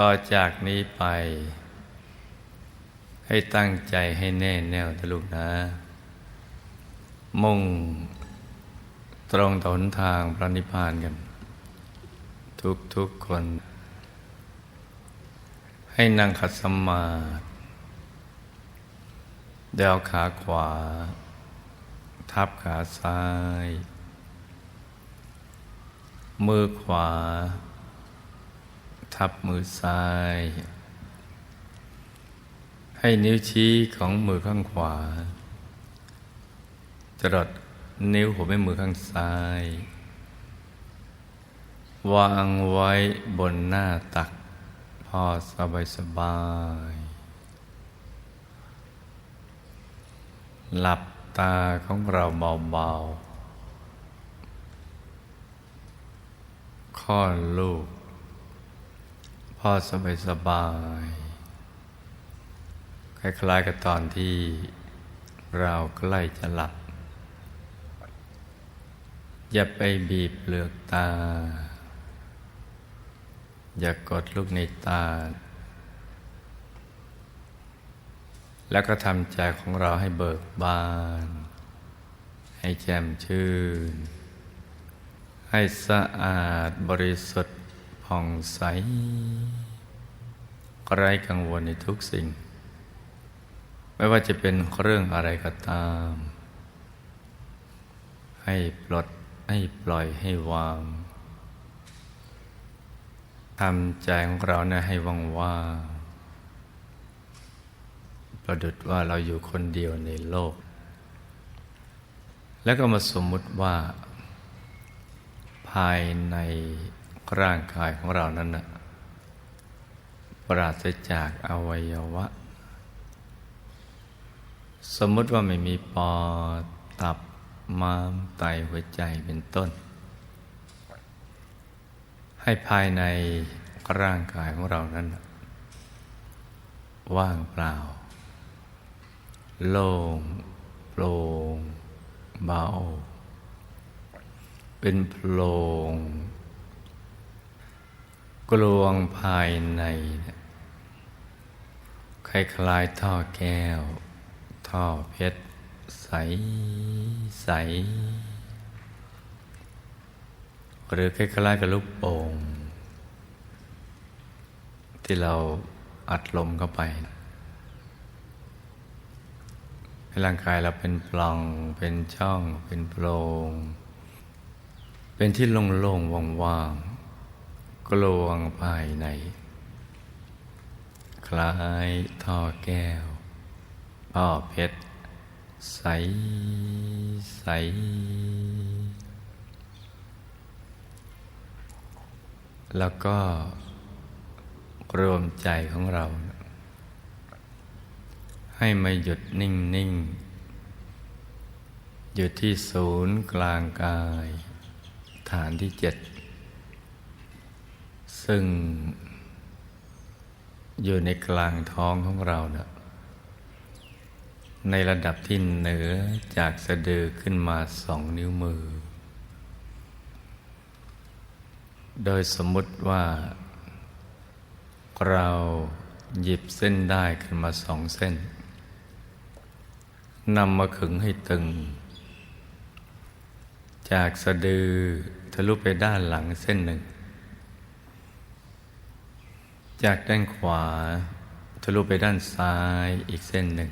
ต่อจากนี้ไป ให้ตั้งใจให้แน่แน่วทะลุนะ มุ่ง ตรงต่อหนทางพระนิพพานกัน ทุกทุกคน ให้นั่งขัดสมาธิเดวขาขวา ทับขาซ้าย มือขวา ทับมือซ้าย ให้นิ้วชี้ของมือข้างขวาจรดนิ้วหัวแม่มือข้างซ้าย วางไว้บนหน้าตัก พอสบายสบาย หลับตาของเราเบาๆค่อนลูก อสบายสบาย คล้ายๆกับตอนที่เราใกล้จะหลับ อย่าไปบีบเปลือกตา อย่ากดลูกในตา แล้วก็ทำใจของเราให้เบิกบาน ให้แจ่มชื่น ให้สะอาดบริสุทธิ์ ผ่องใสไร้กังวลในทุกสิ่ง ไม่ว่าจะเป็นเรื่องอะไรก็ตาม ให้ปลดให้ปล่อยให้วางทำใจของเราเนี่ยให้ว่างว่าประดุดว่าเราอยู่คนเดียวในโลก แล้วก็มาสมมุติว่า ภายใน ร่างกายของเรานั้นนะปราศจากอวัยวะ สมมติว่าไม่มีปอดตับม้ามไตหัวใจเป็นต้น ให้ภายในร่างกายของเรานั้น ว่างเปล่า โล่งโปร่งเบา เป็นโพรง กลวงภายใน คล้ายๆท่อแก้ว ท่อเพชร ใสใส หรือคล้ายๆกับลูกโป่งที่เราอัดลมเข้าไปให้ร่างกายเราเป็นปล่อง เป็นช่อง เป็นโพรงเป็นที่โล่งๆว่างๆ กลวงภายใน คล้ายท่อแก้วท่อเพชร ใส ใส แล้วก็รวมใจของเรา ให้มาหยุดนิ่งนิ่งหยุดที่ศูนย์กลางกาย ฐานที่เจ็ด ซึ่งอยู่ในกลางท้องของเรานะในระดับที่เหนือจากสะดือขึ้นมาสองนิ้วมือ โดยสมมุติว่า เราหยิบเส้นได้ขึ้นมาสองเส้นนำมาขึงให้ตึง จากสะดือทะลุไปด้านหลังเส้นหนึ่ง จากด้านขวาทะลุไปด้านซ้ายอีกเส้นหนึ่ง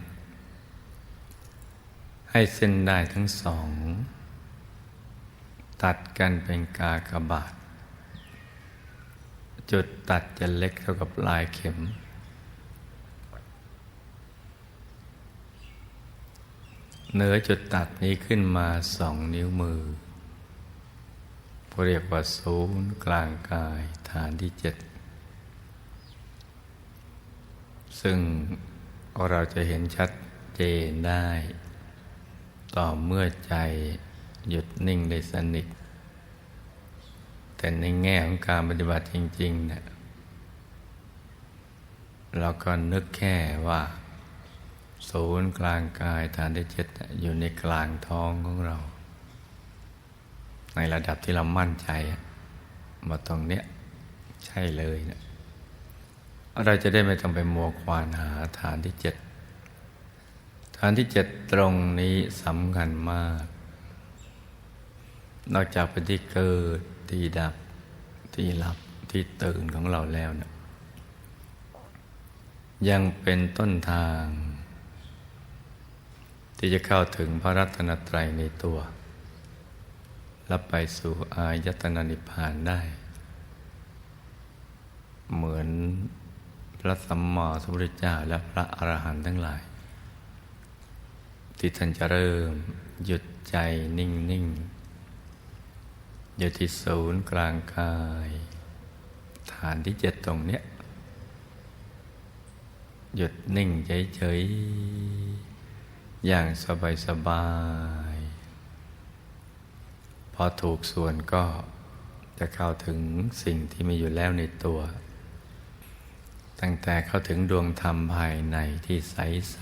ให้เส้นได้ทั้งสอง ตัดกันเป็นกากบาท จุดตัดจะเล็กเท่ากับลายเข็ม เนื้อจุดตัดนี้ขึ้นมาสองนิ้วมือเรียกว่าศูนย์กลางกายฐานที่เจ็ด ซึ่งเราจะเห็นชัดเจนได้ ต่อเมื่อใจหยุดนิ่งได้สนิท แต่ในแง่ของการปฏิบัติจริงๆเนะี่ยเราก็นึกแค่ว่า ศูนย์กลางกายฐานที่เจ็ดอยู่ในกลางท้องของเรา ในระดับที่เรามั่นใจมาตรงเนี้ยใช่เลยนะ เราจะได้ไม่ต้องไปมัวควานหาฐานที่เจ็ดฐานที่เจ็ดตรงนี้สำคัญมาก นอกจากเป็นที่เกิดที่ดับที่หลับที่ตื่นของเราแล้วเนะยังเป็นต้นทาง ที่จะเข้าถึงพระรัตนตรัยในตัวและไปสู่อายตนะนิพพานได้ เหมือน ระสัมมาสัมพุทธเจ้าและพระอรหันต์ทั้งหลาย ที่ท่านจะเริ่มหยุดใจนิ่งนิ่งอยู่ที่ศูนย์กลางกาย ฐานที่เจ็ดตรงเนี้ยหยุดนิ่งเฉยๆอย่างสบายๆพอถูกส่วนก็จะเข้าถึงสิ่งที่มีอยู่แล้วในตัว ตั้งแต่เข้าถึงดวงธรรมภายในที่ใส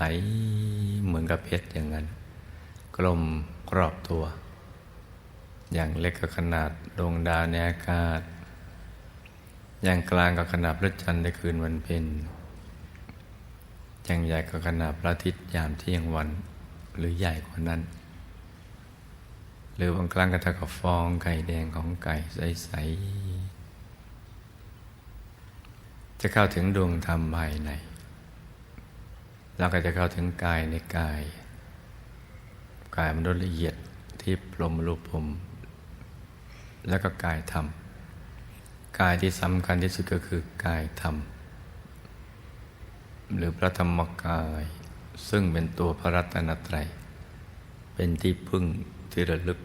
ๆ เหมือนกับเพชรอย่างนั้น กลมรอบตัว อย่างเล็กก็ขนาดดวงดาวในอากาศ อย่างกลางก็ขนาดพระจันทร์ในคืนวันเพ็ญอย่างใหญ่ก็ขนาดพระอาทิตย์ยามเที่ยงวันหรือใหญ่กว่านั้น หรือบางครั้งก็เท่ากับฟองไก่แดงของไก่ใส ๆ จะเข้าถึงดวงธรรมภายใน เราก็จะเข้าถึงกายในกาย กายมนุษย์ละเอียดที่ปลมรูปผมแล้วก็กายธรรม กายที่สำคัญที่สุดก็คือกายธรรม หรือพระธรรมกาย ซึ่งเป็นตัวพระรัตนตรัย เป็นที่พึ่งที่ระลึก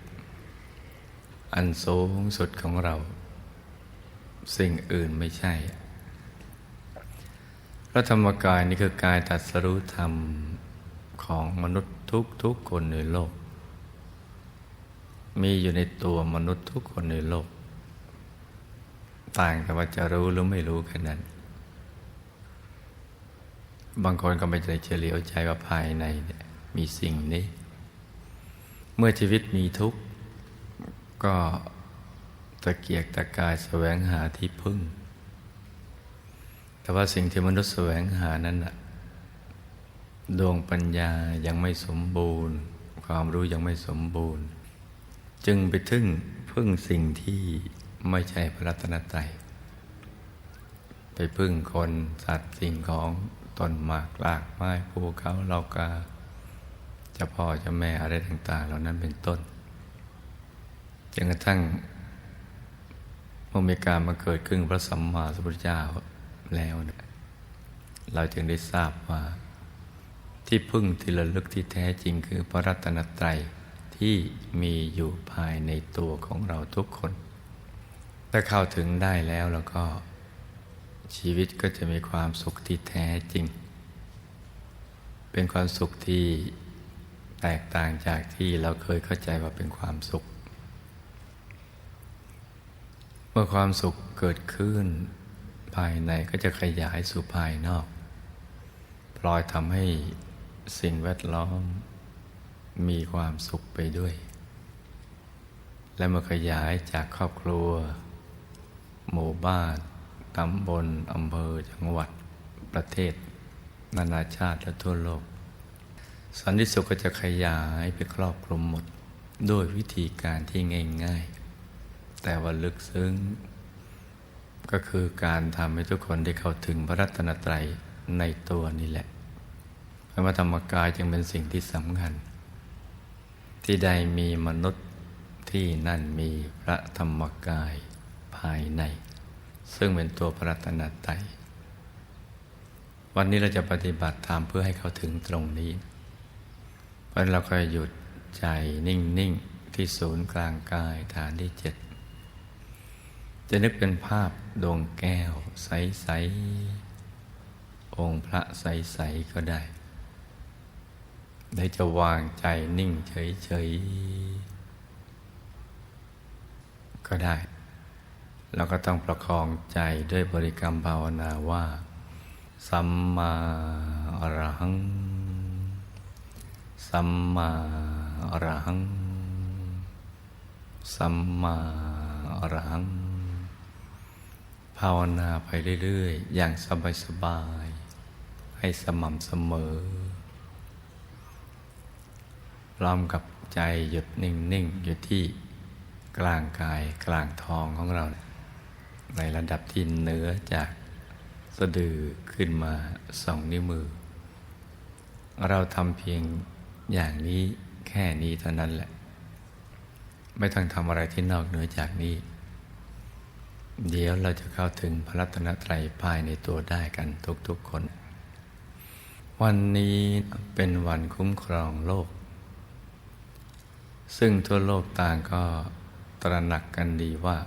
อันสูงสุดของเรา สิ่งอื่นไม่ใช่ ระธรรมกายนี่คือกายตัดสรุธรรมของมนุษย์ทุกทุกคนในโลก มีอยู่ในตัวมนุษย์ทุกคนในโลก ต่างแต่ว่าจะรู้หรือไม่รู้แค่นั้น บางคนก็ไม่ใจเฉลียวใจว่าภายในเนี่ยมีสิ่งนี้ เมื่อชีวิตมีทุกข์ก็ตะเกียกตะกายแสวงหาที่พึ่ง แต่ว่าสิ่งที่มนุษย์แสวงหานั้นน่ะดวงปัญญายังไม่สมบูรณ์ ความรู้ยังไม่สมบูรณ์ จึงไปถึงพึ่งสิ่งที่ไม่ใช่พระรัตนตรัยไปพึ่งคนสัตว์สิ่งของต้นหมากลากไม้ภูเขาเลากาจะพ่อจะแม่อะไรต่าง ๆ เหล่านั้นเป็นต้นจนกระทั่งเมื่อมีการมาเกิดขึ้นพระสัมมาสัมพุทธเจ้า แล้วเเราจึงได้ทราบว่า ที่พึ่งที่ระลึกที่แท้จริงคือพระรัตนตรัยที่มีอยู่ภายในตัวของเราทุกคน ถ้าเข้าถึงได้แล้วแล้วก็ ชีวิตก็จะมีความสุขที่แท้จริง เป็นความสุขที่แตกต่างจากที่เราเคยเข้าใจว่าเป็นความสุข เมื่อความสุขเกิดขึ้นายในก็จะขยายสู่ภายนอกปล่อยทำให้สิ่งแวดล้อม มีความสุขไปด้วย และมื่อขยายจากครอบครัว หมู่บ้านตำบลอำเภอจังหวัดประเทศ นานาชาติและทั่วโลก สันติสุขก็จะขยายไปครอบคลุมหมด ด้วยวิธีการที่ง่ายๆ แต่ว่าลึกซึ้ง ก็คือการทำให้ทุกคนได้เข้าถึงพระรัตนตรัยในตัวนี่แหละ พระธรรมกายจึงเป็นสิ่งที่สำคัญ ที่ใดมีมนุษย์ที่นั่นมีพระธรรมกายภายใน ซึ่งเป็นตัวพระรัตนตรัยวันนี้เราจะปฏิบัติธรรมเพื่อให้เขาถึงตรงนี้ เพราะเราก็หยุดใจนิ่ง ๆ ที่ศูนย์กลางกายฐานที่เจ็ด จะนึกเป็นภาพดวงแก้ว ใส ๆ องค์พระใส ๆ ก็ได้ได้จะวางใจนิ่งเฉย ๆ ก็ได้ เราก็ต้องประคองใจด้วยบริกรรมภาวนาว่า สัมมาอรหัง สัมมาอรหัง สัมมาอรหัง ภาวนาไปเรื่อยๆ อย่างสบายๆ ให้สม่ำเสมอพร้อมกับใจหยุดนิ่งๆ อยู่ที่กลางกายกลางท้องของเรา ในระดับที่เหนือจากสะดือขึ้นมาสองนิ้วมือ เราทำเพียงอย่างนี้แค่นี้เท่านั้นแหละ ไม่ต้องทำอะไรที่นอกเหนือจากนี้ เดี๋ยวเราจะเข้าถึงพระรัตนตรัยภายในตัวได้กันทุกๆคน วันนี้เป็นวันคุ้มครองโลก ซึ่งทั่วโลกต่างก็ตระหนักกันดีว่า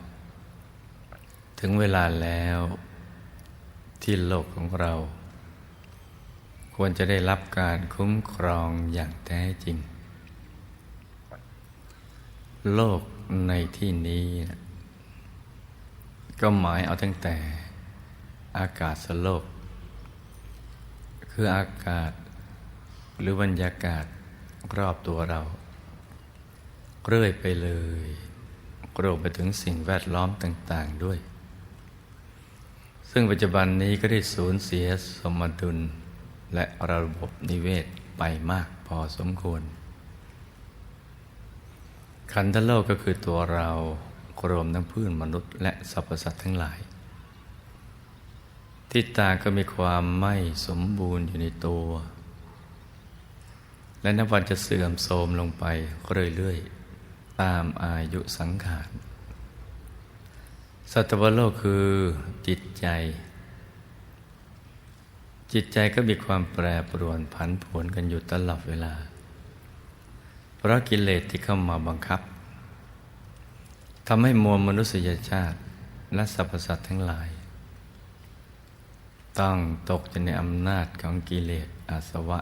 ถึงเวลาแล้วที่โลกของเรา ควรจะได้รับการคุ้มครองอย่างแท้จริง โลกในที่นี้นะ ก็หมายเอาตั้งแต่อากาศสโลก คืออากาศหรือบรรยากาศรอบตัวเรา เรื่อยไปเลยรวมไปถึงสิ่งแวดล้อมต่าง ๆด้วย ซึ่งปัจจุบันนี้ก็ได้สูญเสียสมดุลและระบบนิเวศไปมากพอสมควร ขันธโลกก็คือตัวเรา รวมทั้งพื้นมนุษย์และสรรพสัตว์ทั้งหลาย ที่ตาก็มีความไม่สมบูรณ์อยู่ในตัว และนับวันจะเสื่อมโทรมลงไปเรื่อยๆ ตามอายุสังขาร สัตวโลกคือจิตใจ จิตใจก็มีความแปรปรวนผันผวนกันอยู่ตลอดเวลา เพราะกิเลสที่เข้ามาบังคับำให้มวลมนุษยชาติ และสรรพสัตว์ทั้งหลาย ต้องตกอยู่ในอำนาจของกิเลสอาสวะ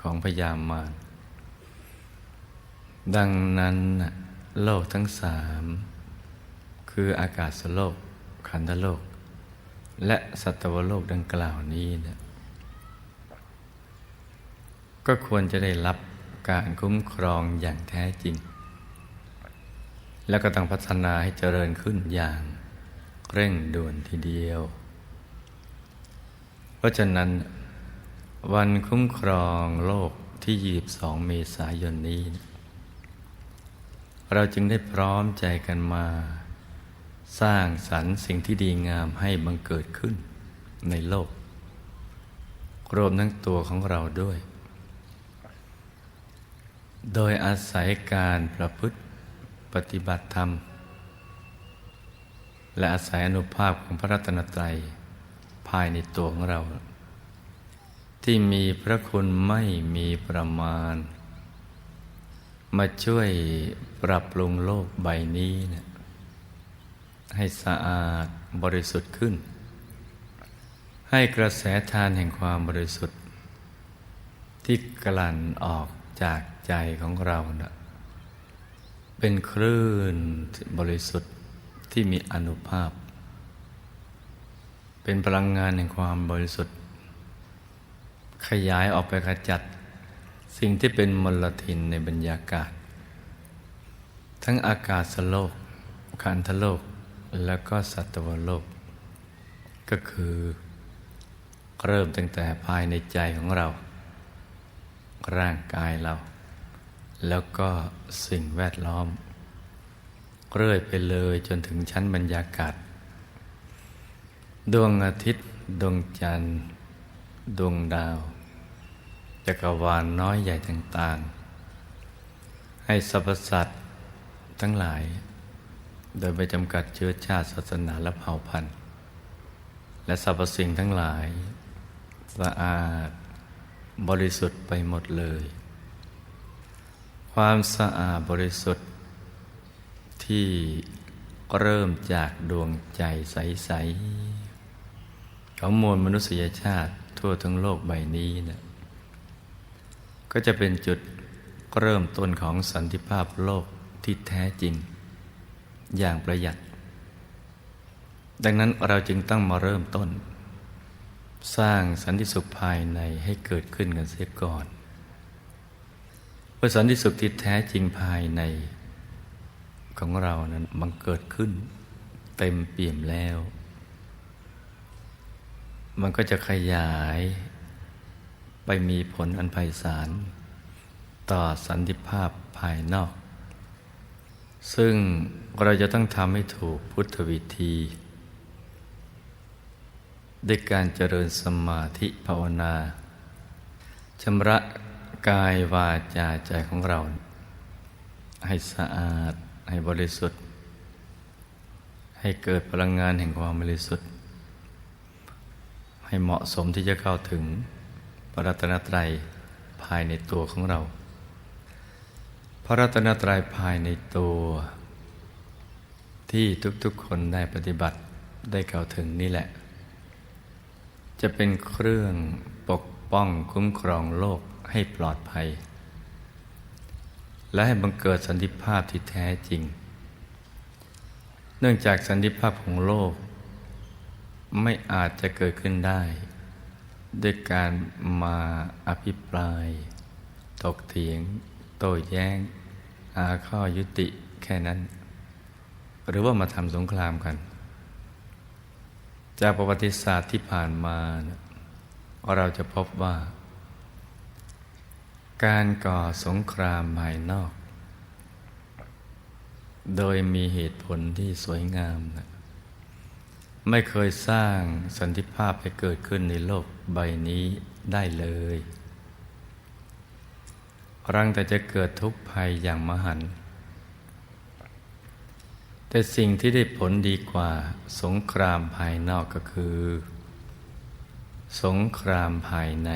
ของพยามารดังนั้นโลกทั้งสาม คืออากาศโลก ขันธโลก และสัตวโลกดังกล่าวนี้เนี่ยก็ควรจะได้รับการคุ้มครองอย่างแท้จริง แล้วก็ต้องพัฒนาให้เจริญขึ้นอย่างเร่งด่วนทีเดียว เพราะฉะนั้น วันคุ้มครองโลกที่22เมษายนนี้ เราจึงได้พร้อมใจกันมา สร้างสรรค์สิ่งที่ดีงามให้บังเกิดขึ้นในโลก รวมทั้งตัวของเราด้วย โดยอาศัยการประพฤติ ปฏิบัติธรรม และอาศัยอนุภาพของพระรัตนตรัยภายในตัวของเรา ที่มีพระคุณไม่มีประมาณ มาช่วยปรับปรุงโลกใบนี้นะให้สะอาดบริสุทธิ์ขึ้น ให้กระแสทานแห่งความบริสุทธิ์ ที่กลั่นออกจากใจของเรานะ เป็นคลื่นบริสุทธิ์ที่มีอนุภาพ เป็นพลังงานแห่งความบริสุทธิ์ ขยายออกไปขจัด สิ่งที่เป็นมลทินในบรรยากาศ ทั้งอากาศสโลกคันธโลก แล้วก็สัตวโลก ก็คือเริ่มตั้งแต่ภายในใจของเรา ร่างกายเรา แล้วก็สิ่งแวดล้อม เรื่อยไปเลยจนถึงชั้นบรรยากาศ ดวงอาทิตย์ ดวงจันทร์ ดวงดาว จักรวาลน้อยใหญ่ต่างๆ ให้สรรพสัตว์ทั้งหลาย โดยไปจำกัดเชื้อชาติศาสนาและเผ่าพันธุ์ และสรรพสิ่งทั้งหลาย สะอาด บริสุทธิ์ไปหมดเลย ความสะอาดบริสุทธิ์ ที่เริ่มจากดวงใจใส ๆ ของมวลมนุษยชาติทั่วทั้งโลกใบนี้นะก็จะเป็นจุดเริ่มต้นของสันติภาพโลกที่แท้จริง อย่างประหยัด ดังนั้นเราจึงต้องมาเริ่มต้น สร้างสันติสุขภายในให้เกิดขึ้นกันเสียก่อน พื่อสันติสุขที่แท้จริงภายในของเรานั้นบังเกิดขึ้น เต็มเปี่ยมแล้ว มันก็จะขยายไปมีผลอันไพศาลต่อสันติภาพภายนอก ซึ่งเราจะต้องทำให้ถูกพุทธวิธีด้วยการเจริญสมาธิภาวนาชำระ กายวาจาใจของเรา ให้สะอาดให้บริสุทธิ์ ให้เกิดพลังงานแห่งความบริสุทธิ์ ให้เหมาะสมที่จะเข้าถึงพระรัตนตรัยภายในตัวของเรา พระรัตนตรัยภายในตัว ที่ทุกๆคนได้ปฏิบัติได้เข้าถึงนี่แหละ จะเป็นเครื่องปกป้องคุ้มครองโลก ให้ปลอดภัย และให้บังเกิดสันติภาพที่แท้จริง เนื่องจากสันติภาพของโลก ไม่อาจจะเกิดขึ้นได้ ด้วยการมาอภิปราย ตกเถียง โต้แย้ง อาข้อยุติแค่นั้น หรือว่ามาทำสงครามกัน จากประวัติศาสตร์ที่ผ่านมาเราจะพบว่า การก่อสงครามภายนอก โดยมีเหตุผลที่สวยงามนะไม่เคยสร้างสันติภาพให้เกิดขึ้นในโลกใบนี้ได้เลยรังแต่จะเกิดทุกข์ภัยอย่างมหันต์แต่สิ่งที่ได้ผลดีกว่าสงครามภายนอกก็คือ สงครามภายใน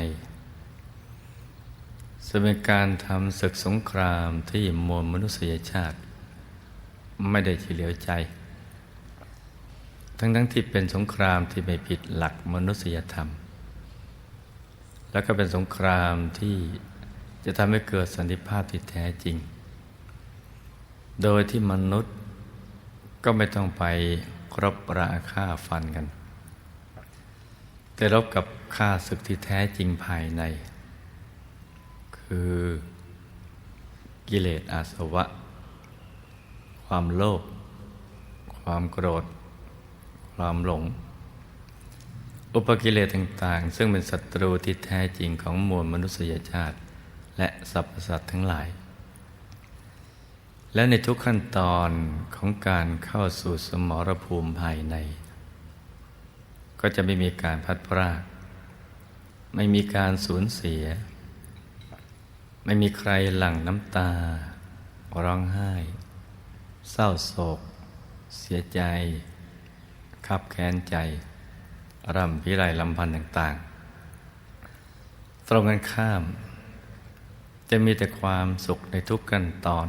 จะเป็นการทำศึกสงครามที่มวลมนุษยชาติ ไม่ได้เฉลียวใจ ทั้งทั้งที่เป็นสงครามที่ไม่ผิดหลักมนุษยธรรม แล้วก็เป็นสงครามที่จะทำให้เกิดสันติภาพที่แท้จริง โดยที่มนุษย์ก็ไม่ต้องไปรบราฆ่าฟันกัน แต่รบกับฆ่าศึกที่แท้จริงภายใน คือกิเลสอาสวะ ความโลภความโกรธ ความหลง อุปกิเลสต่างๆ ซึ่งเป็นศัตรูที่แท้จริงของมวลมนุษยชาติ และสรรพสัตว์ทั้งหลาย และในทุกขั้นตอนของการเข้าสู่สมรภูมิภายใน ก็จะไม่มีการพัดพรากไม่มีการสูญเสีย ไม่มีใครหลั่งน้ำตา ร้องไห้ เศร้าโศก เสียใจ ขับแค้นใจ ร่ำพิไรลำพันธ์ต่างๆ ตรงกันข้าม จะมีแต่ความสุขในทุกขั้นตอน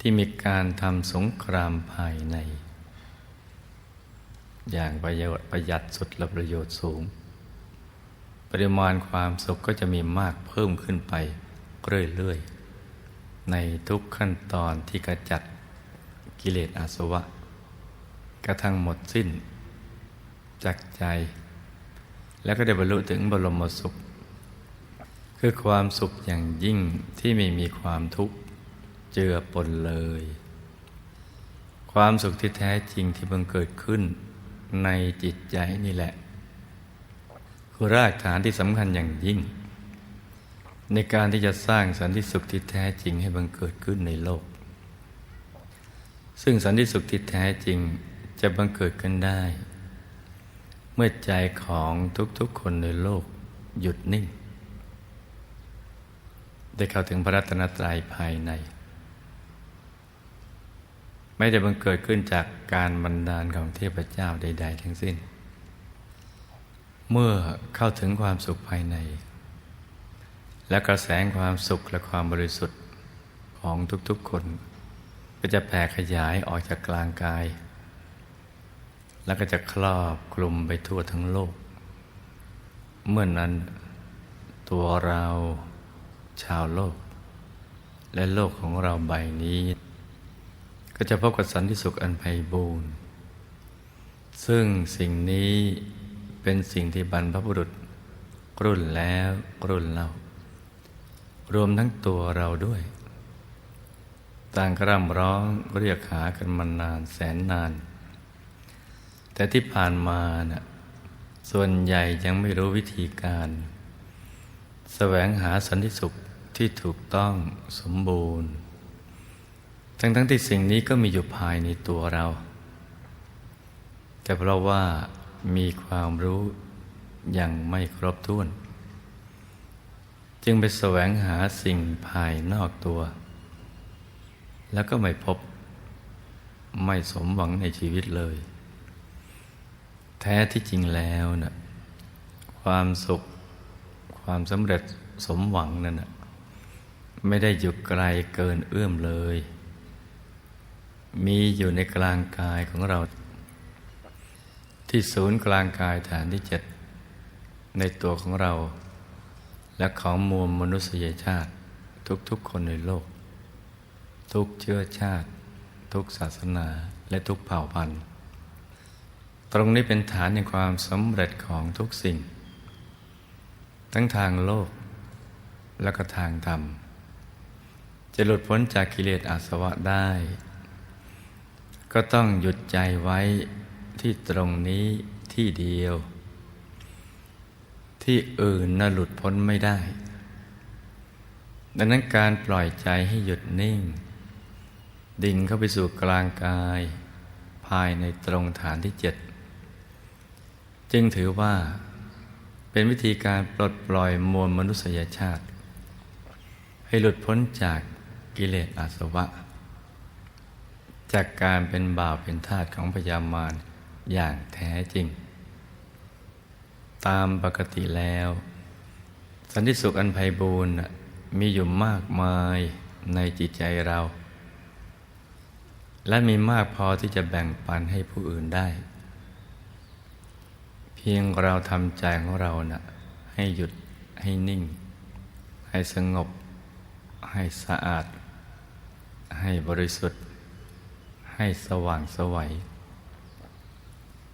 ที่มีการทำสงครามภายใน อย่างประโยชน์ประหยัดสุดและประโยชน์สูง ปริมาณความสุขก็จะมีมากเพิ่มขึ้นไปเรื่อยๆ ในทุกขั้นตอนที่กระจัดกิเลสอาสวะ กระทั่งหมดสิ้น จากใจ แล้วก็ได้บรรลุถึงบรมสุข คือความสุขอย่างยิ่งที่ไม่มีความทุกข์เจือปนเลย ความสุขที่แท้จริงที่บังเกิดขึ้นในจิตใจนี่แหละ คือรากฐานที่สำคัญอย่างยิ่ง ในการที่จะสร้างสันติสุขที่แท้จริงให้บังเกิดขึ้นในโลก ซึ่งสันติสุขที่แท้จริงจะบังเกิดขึ้นได้ เมื่อใจของทุกๆคนในโลกหยุดนิ่ง ได้เข้าถึงพระรัตนตรัยภายใน ไม่ได้บังเกิดขึ้นจากการบันดาลของเทพเจ้าใด ๆ ทั้งสิ้น เมื่อเข้าถึงความสุขภายใน และกระแสความสุขและความบริสุทธิ์ของทุกๆคน ก็จะแผ่ขยายออกจากกลางกาย แล้วก็จะครอบคลุมไปทั่วทั้งโลก เมื่อนนั้น ตัวเราชาวโลก และโลกของเราใบนี้ ก็จะพบกับสันติสุขอันไพบูรณ์ซึ่งสิ่งนี้ เป็นสิ่งที่บรรพบุรุษ รุ่นแล้วรุ่นเล่ารวมทั้งตัวเราด้วย ต่างกร่ำร้องเรียกหากันมานานแสนนาน แต่ที่ผ่านมานะ่ะส่วนใหญ่ยังไม่รู้วิธีการแสวงหาสันติสุขที่ถูกต้องสมบูรณ์ ทั้งทั้งที่สิ่งนี้ก็มีอยู่ภายในตัวเรา แต่เพราะว่า มีความรู้ยังไม่ครบถ้วน จึงไปแสวงหาสิ่งภายนอกตัว แล้วก็ไม่พบ ไม่สมหวังในชีวิตเลย แท้ที่จริงแล้วนะ่ะความสุขความสำเร็จสมหวังนั่นนะไม่ได้อยู่ไกลเกินเอื้อมเลย มีอยู่ในกลางกายของเรา ที่ศูนย์กลางกายฐานที่เจ็ดในตัวของเรา และของมวลมนุษยชาติ ทุกๆคนในโลก ทุกเชื้อชาติ ทุกศาสนาและทุกเผ่าพันธุ์ ตรงนี้เป็นฐานในความสำเร็จของทุกสิ่ง ทั้งทางโลกและก็ทางธรรม จะหลุดพ้นจากกิเลสอาสวะได้ ก็ต้องหยุดใจไว้ ที่ตรงนี้ที่เดียว ที่อื่นน่ะหลุดพ้นไม่ได้ ดังนั้นการปล่อยใจให้หยุดนิ่ง ดิ่งเข้าไปสู่กลางกาย ภายในตรงฐานที่เจ็ดจึงถือว่าเป็นวิธีการปลดปล่อยมวลมนุษยชาติ ให้หลุดพ้นจากกิเลสอาสวะ จากการเป็นบ่าวเป็นทาสของพยามาร อย่างแท้จริง ตามปกติแล้ว สันติสุขอันไพบูรณ์มีอยู่มากมายในจิตใจเรา และมีมากพอที่จะแบ่งปันให้ผู้อื่นได้ เพียงเราทำใจของเรานะ่ะให้หยุดให้นิ่ง ให้สงบ ให้สะอาด ให้บริสุทธิ์ ให้สว่างสวัย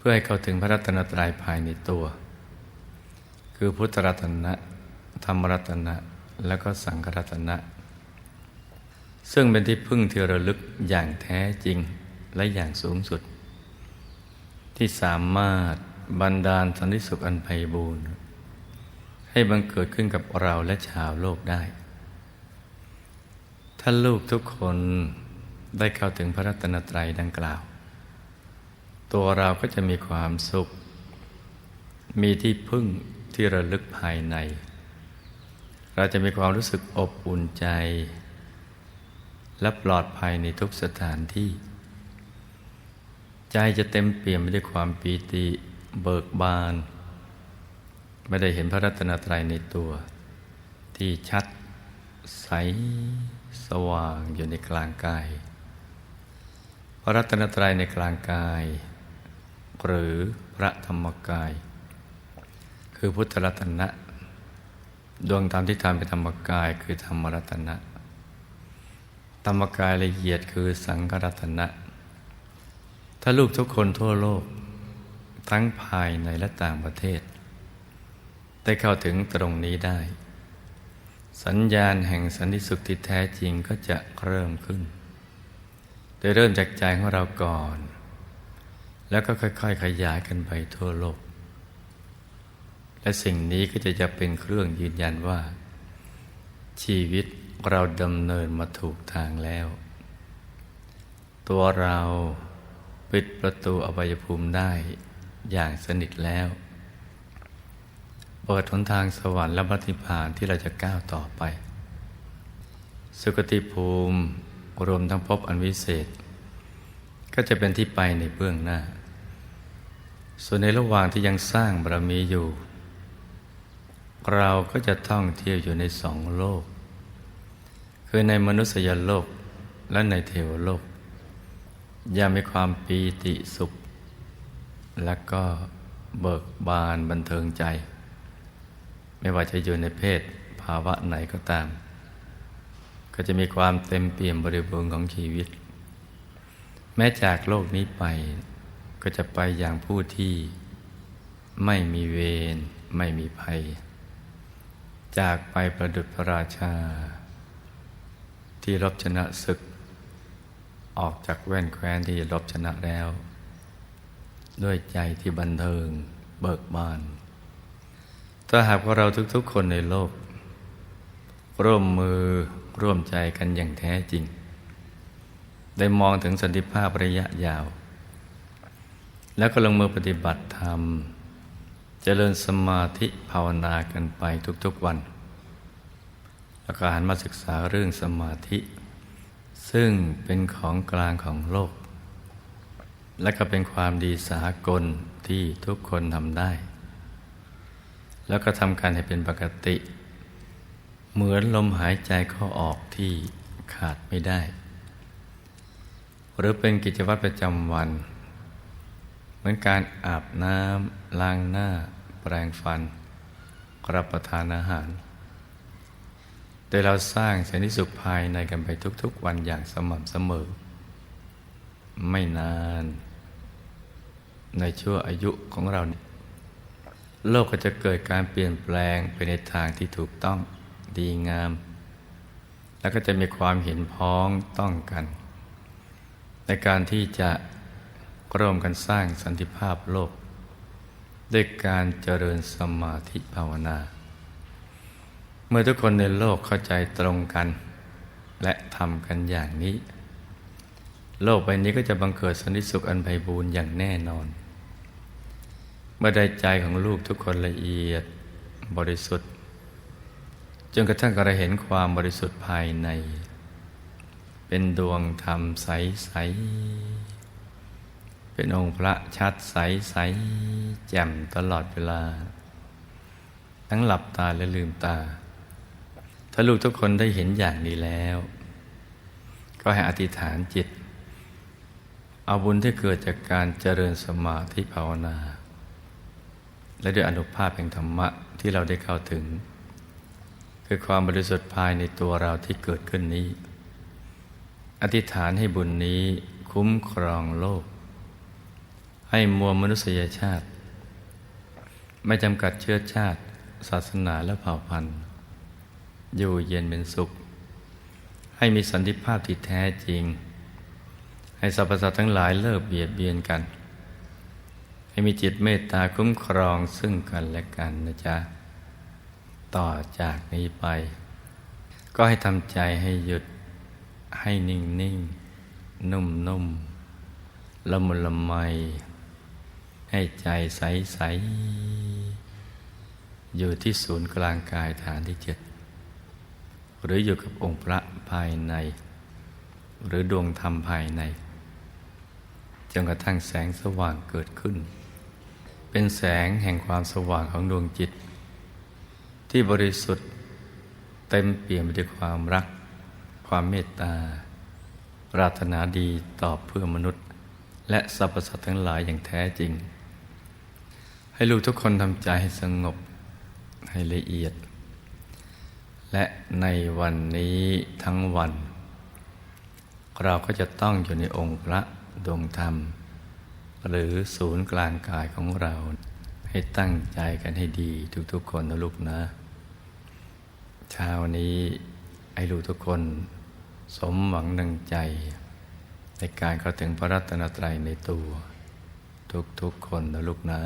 พื่อให้เข้าถึงพระรัตนตรัยภายในตัว คือพุทธรัตนะธรรมรัตนะและก็สังฆรัตนะ ซึ่งเป็นที่พึ่งที่ระลึกอย่างแท้จริงและอย่างสูงสุด ที่สามารถบันดาลสันติสุขอันไพบูรณ์ให้บังเกิดขึ้นกับเราและชาวโลกได้ท่าลูกทุกคนได้เข้าถึงพระรัตนตรัยดังกล่าว ตัวเราก็จะมีความสุข มีที่พึ่งที่ระลึกภายใน เราจะมีความรู้สึกอบอุ่นใจ และปลอดภัยในทุกสถานที่ ใจจะเต็มเปี่ยมไปด้วยความปีติเบิกบาน ไม่ได้เห็นพระรัตนตรัยในตัว ที่ชัด ใส สว่างอยู่ในกลางกายพระรัตนตรัยในกลางกาย หรือพระธรรมกาย คือพุทธรัตนะ ดวงธรรมที่ทำเป็นธรรมกายคือธรรมรัตนะ ธรรมกายละเอียดคือสังฆรัตนะ ถ้าลูกทุกคนทั่วโลก ทั้งภายในและต่างประเทศ ได้เข้าถึงตรงนี้ได้ สัญญาณแห่งสันติสุขที่แท้จริงก็จะเริ่มขึ้นโดยเริ่มจากใจของเราก่อน แล้วก็ค่อย ๆ ขยายกันไปทั่วโลก และสิ่งนี้ก็จะจะเป็นเครื่องยืนยันว่า ชีวิตเราดำเนินมาถูกทางแล้ว ตัวเราปิดประตูอวัยภูมิได้อย่างสนิทแล้วเปิดหนทางสวรรค์และบัติพานที่เราจะก้าวต่อไป สุคติภูมิรวมทั้งพบอันวิเศษ ก็จะเป็นที่ไปในเบื้องหน้า ส่วนในระหว่างที่ยังสร้างบารมีอยู่ เราก็จะท่องเที่ยวอยู่ในสองโลก คือในมนุษยโลกและในเทวโลกย่ามีความปีติสุข และก็เบิกบานบันเทิงใจ ไม่ว่าจะอยู่ในเพศภาวะไหนก็ตาม ก็จะมีความเต็มเปี่ยมบริบูรณ์ของชีวิต แม้จากโลกนี้ไป ก็จะไปอย่างผู้ที่ไม่มีเวรไม่มีภัย จากไปประดุจพระราชา ที่รบชนะศึก ออกจากแว่นแคว้นที่รบชนะแล้ว ด้วยใจที่บันเทิงเบิกบาน ถ้าหากว่าเราทุกๆคนในโลก ร่วมมือร่วมใจกันอย่างแท้จริง ได้มองถึงสันติภาพระยะยาว แล้วก็ลงมือปฏิบัติธรรม เจริญสมาธิภาวนากันไปทุกๆวัน แล้วก็หันมาศึกษาเรื่องสมาธิ ซึ่งเป็นของกลางของโลก และก็เป็นความดีสากลที่ทุกคนทำได้ แล้วก็ทำการให้เป็นปกติ เหมือนลมหายใจเข้าออกที่ขาดไม่ได้ หรือเป็นกิจวัตรประจำวัน มือนการอาบน้ำล้างหน้า แปรงฟัน รับประทานอาหาร โดยเราสร้างสันติสุขภายในกันไปทุกๆวันอย่างสม่ำเสมอ ไม่นาน ในชั่วอายุของเรา โลกก็จะเกิดการเปลี่ยนแปลงไปในทางที่ถูกต้องดีงาม แล้วก็จะมีความเห็นพ้องต้องกัน ในการที่จะ ร่วมกันสร้างสันติภาพโลก ด้วยการเจริญสมาธิภาวนา เมื่อทุกคนในโลกเข้าใจตรงกัน และทำกันอย่างนี้ โลกใบนี้ก็จะบังเกิดสันติสุขอันไพบูรณ์อย่างแน่นอน เมื่อได้ใจของลูกทุกคนละเอียดบริสุทธิ์จนกระทั่งกระเห็นความบริสุทธิ์ภายใน เป็นดวงธรรมใส ๆ เป็นองค์พระชัดใสๆแจ่มตลอดเวลา ทั้งหลับตาและลืมตา ถ้าลูกทุกคนได้เห็นอย่างนี้แล้ว ก็ให้อธิษฐานจิต เอาบุญที่เกิดจากการเจริญสมาธิภาวนา และด้วยอนุภาพแห่งธรรมะที่เราได้เข้าถึง คือความบริสุทธิ์ภายในตัวเราที่เกิดขึ้นนี้ อธิษฐานให้บุญนี้คุ้มครองโลก ให้มวลมนุษยชาติ ไม่จำกัดเชื้อชาติ ศาสนาและเผ่าพันธุ์ อยู่เย็นเป็นสุข ให้มีสันติภาพที่แท้จริง ให้สรรพสัตว์ทั้งหลายเลิกเบียดเบียนกัน ให้มีจิตเมตตาคุ้มครองซึ่งกันและกันนะจ๊ะ ต่อจากนี้ไป ก็ให้ทำใจให้หยุดให้นิ่งนิ่งนุ่มนุ่มละมุนละไม ให้ใจใสใสอยู่ที่ศูนย์กลางกายฐานที่เจ็ดหรืออยู่กับองค์พระภายใน หรือดวงธรรมภายในจนกระทั่งแสงสว่างเกิดขึ้น เป็นแสงแห่งความสว่างของดวงจิต ที่บริสุทธิ์เต็มเปี่ยมไปด้วยความรัก ความเมตตา ปรารถนาดีต่อเพื่อมนุษย์ และสรรพสัตว์ทั้งหลายอย่างแท้จริง ให้ลูกทุกคนทำใจให้สงบให้ละเอียด และในวันนี้ทั้งวัน เราก็จะต้องอยู่ในองค์พระดวงธรรม หรือศูนย์กลางกายของเรา ให้ตั้งใจกันให้ดีทุกๆคนนะลูกนะ เช้านี้ไอ้ลูกทุกคน สมหวังดังใจ ในการเข้าถึงพระรัตนตรัยในตัว ทุกๆคนนะลูกนะ